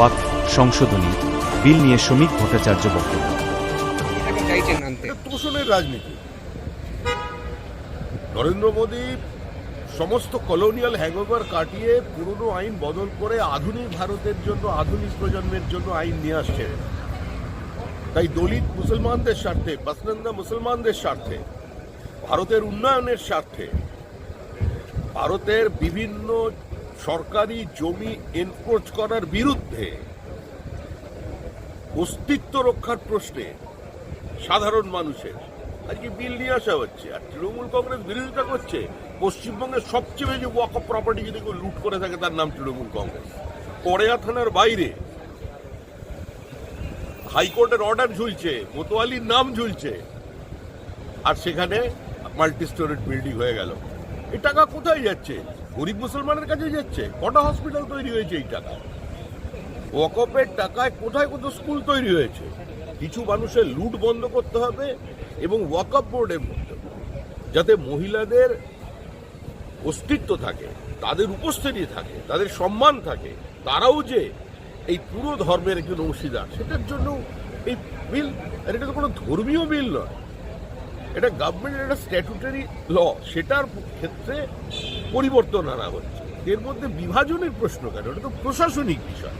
ওয়াকফ সংশোধনী বিল নিয়ে শ্রমিক ভট্টাচার্য বক্তব্য। তোষণের রাজনীতি। নরেন্দ্র মোদী সমস্ত কলোনিয়াল হ্যাংওভার কাটিয়ে পুরনো আইন বদল করে আধুনিক ভারতের জন্য আধুনিক প্রজন্মের জন্য আইন নিয়ে আসছেন তাই দলিত মুসলমানদের স্বার্থে পাসনন্দা মুসলমানদের স্বার্থে ভারতের উন্নয়নের স্বার্থে ভারতের বিভিন্ন সরকারি জমি এনক্রোচ করার বিরুদ্ধে অস্তিত্ব রক্ষার প্রশ্নে সাধারণ মানুষের। আজকে বিল নিয়ে আসা হচ্ছে আর তৃণমূল কংগ্রেস বিরোধিতা করছে। পশ্চিমবঙ্গের সবচেয়ে বেশি ওয়াক অফ প্রপার্টি যদি কেউ লুট করে থাকে, তার নাম তৃণমূল কংগ্রেস। কড়েয়া থানার বাইরে হাইকোর্টের অর্ডার ঝুলছে, কোতোয়ালির নাম ঝুলছে। আর সেখানে মাল্টি স্টোরেড বিল্ডিং হয়ে গেল। এই টাকা কোথায় যাচ্ছে? গরিব মুসলমানের কাছে যাচ্ছে? কটা হসপিটাল তৈরি হয়েছে এই টাকা? ওয়াকফের টাকায় কোথায় কত স্কুল তৈরি হয়েছে? কিছু মানুষের লুট বন্ধ করতে হবে এবং ওয়াকফ বোর্ডের মধ্যে যাতে মহিলাদের অস্তিত্ব থাকে, তাদের উপস্থিতি থাকে, তাদের সম্মান থাকে। তারাও যে এই পুরো ধর্মের একজন অংশীদার, সেটার জন্য এই বিল এটা তো কোনো ধর্মীয় বিল নয়। এটা গভর্নমেন্টের একটা স্ট্যাটুটারি ল সেটার ক্ষেত্রে পরিবর্তন আনা হচ্ছে। এর মধ্যে বিভাজনের প্রশ্ন কেন? এটা তো প্রশাসনিক বিষয়।